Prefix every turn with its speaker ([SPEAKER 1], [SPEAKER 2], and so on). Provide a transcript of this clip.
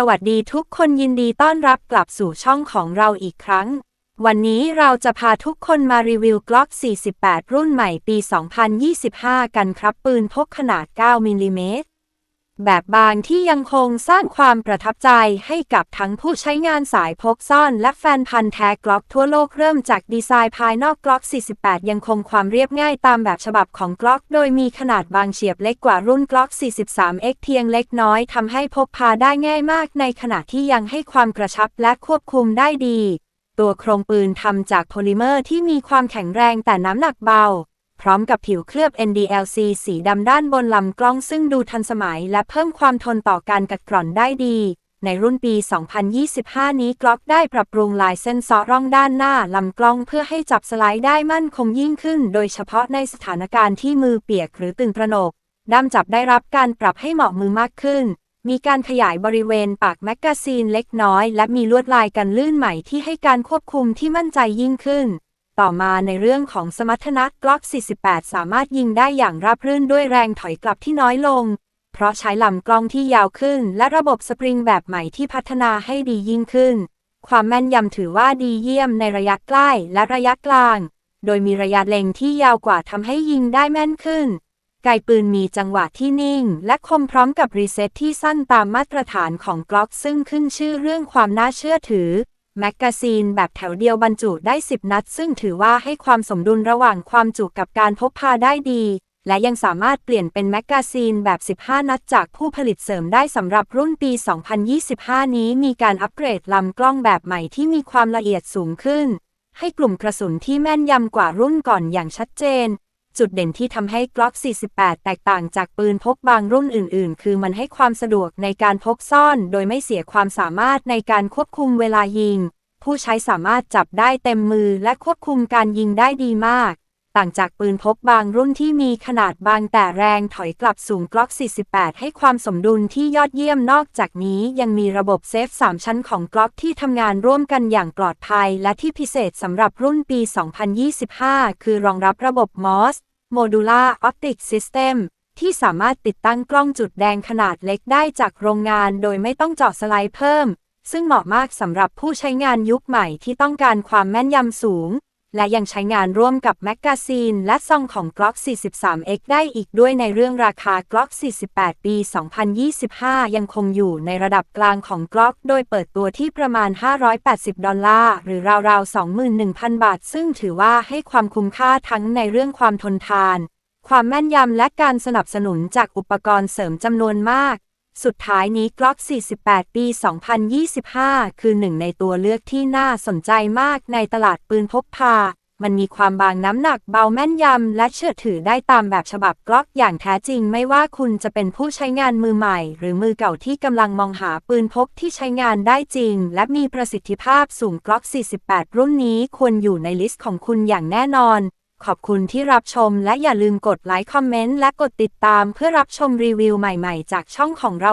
[SPEAKER 1] สวัสดีทุกคนยินดีต้อนรับกลับสู่ช่องของเราอีกครั้ง วันนี้เราจะพาทุกคนมารีวิวกล็อก 48 รุ่นใหม่ปี 2025 กันครับปืนพกขนาด 9มิลลิเมตร แบบบางที่ยังคงสร้างความประทับใจให้กับทั้งผู้ใช้งานสายพกซ่อน และแฟนพันธ์แท้กล็อกทั่วโลกเริ่มจากดีไซน์ภายนอกกล็อก 48 ยังคงความเรียบง่ายตามแบบฉบับของกล็อก โดยมีขนาดบางเฉียบเล็กกว่ารุ่นกล็อก 43X เพียงเล็กน้อยทำให้พกพาได้ง่ายมาก ในขณะที่ยังให้ความกระชับและควบคุมได้ดี ตัวโครงปืนทำจากโพลิเมอร์ที่มีความแข็งแรงแต่น้ำหนักเบา พร้อมกับผิวเคลือบ NDLC สีดำด้านบนลำกล้องซึ่งดูทันสมัยและเพิ่มความทนต่อการกัดกร่อนได้ดี ในรุ่นปี 2025 นี้กล็อกได้ปรับปรุงลายเส้นซอร่องด้านหน้าลำกล้องเพื่อให้จับสไลด์ได้มั่นคงยิ่งขึ้น โดยเฉพาะในสถานการณ์ที่มือเปียกหรือตื่นตระหนกด้ามจับได้รับการปรับให้เหมาะมือมากขึ้น มีการขยายบริเวณปากแมกกาซีนเล็กน้อย และมีลวดลายกันลื่นใหม่ที่ให้การควบคุมที่มั่นใจยิ่งขึ้น ต่อมาในเรื่องของสมรรถนะกล็อก 48 สามารถยิงได้อย่างราบรื่นด้วยแรงถอยกลับที่น้อยลง เพราะใช้ลำกล้องที่ยาวขึ้น และระบบสปริงแบบใหม่ที่พัฒนาให้ดียิ่งขึ้น ความแม่นยำถือว่าดีเยี่ยมในระยะใกล้และระยะกลาง โดยมีระยะเล็งที่ยาวกว่าทำให้ยิงได้แม่นขึ้น ไกปืนมีจังหวะที่นิ่ง และคมพร้อมกับรีเซ็ตที่สั้นตามมาตรฐานของกล็อกซึ่งขึ้นชื่อเรื่องความน่าเชื่อถือ แมกกาซีนแบบแถวเดียวบรรจุได้ 10 นัด ซึ่งถือว่าให้ความสมดุลระหว่างความจุกับการพกพาได้ดี และยังสามารถเปลี่ยนเป็นแมกกาซีนแบบ 15 นัดจากผู้ผลิตเสริมได้สำหรับรุ่นปี 2025 นี้มีการอัปเกรดลำกล้องแบบใหม่ที่มีความละเอียดสูงขึ้น ให้กลุ่มกระสุนที่แม่นยำกว่ารุ่นก่อนอย่างชัดเจน จุดเด่นที่ทำให้ Glock 48 แตกต่างจากปืนพกบางรุ่นอื่น ๆ คือมันให้ความสะดวกในการพกซ่อน โดยไม่เสียความสามารถในการควบคุมเวลายิง ผู้ใช้สามารถจับได้เต็มมือและควบคุมการยิงได้ดีมาก ต่างจากปืนพกบางรุ่นที่มีขนาดบางแต่แรงถอยกลับสูง Glock 48 ให้ความสมดุลที่ยอดเยี่ยมนอกจากนี้ยังมีระบบเซฟ 3 ชั้นของ Glock ที่ทำงานร่วมกันอย่างปลอดภัย และที่พิเศษสำหรับรุ่นปี 2025 คือรองรับระบบ MOS Modular Optic System ที่สามารถติดตั้งกล้องจุดแดงขนาดเล็กได้จากโรงงานโดยไม่ต้องเจาะสไลด์เพิ่ม ซึ่งเหมาะมากสำหรับผู้ใช้งานยุคใหม่ที่ต้องการความแม่นยำสูง และยังใช้งานร่วมกับแมกกาซีนและซองของ Glock 43X ได้อีกด้วยในเรื่องราคา Glock 48 ปี 2025 ยังคงอยู่ในระดับกลางของ Glock โดยเปิดตัวที่ประมาณ 580 ดอลลาร์ หรือราวๆ 21,000 บาท ซึ่งถือว่าให้ความคุ้มค่าทั้งในเรื่องความทนทาน ความแม่นยำและการสนับสนุนจากอุปกรณ์เสริมจำนวนมาก สุดท้ายนี้ Glock 48 ปี 2025 คือหนึ่งในตัวเลือกที่น่าสนใจมากในตลาดปืนพกพา มันมีความบางน้ำหนักเบาแม่นยำ และเชื่อถือได้ตามแบบฉบับกล็อกอย่างแท้จริง ไม่ว่าคุณจะเป็นผู้ใช้งานมือใหม่ หรือมือเก่าที่กำลังมองหาปืนพกที่ใช้งานได้จริง และมีประสิทธิภาพสูงกล็อก 48 รุ่นนี้ควรอยู่ในลิสต์ของคุณอย่างแน่นอน ขอบคุณที่รับชมและอย่าลืมกดไลค์คอมเมนต์และกดติดตามเพื่อรับชมรีวิวใหม่ๆ จากช่องของเรา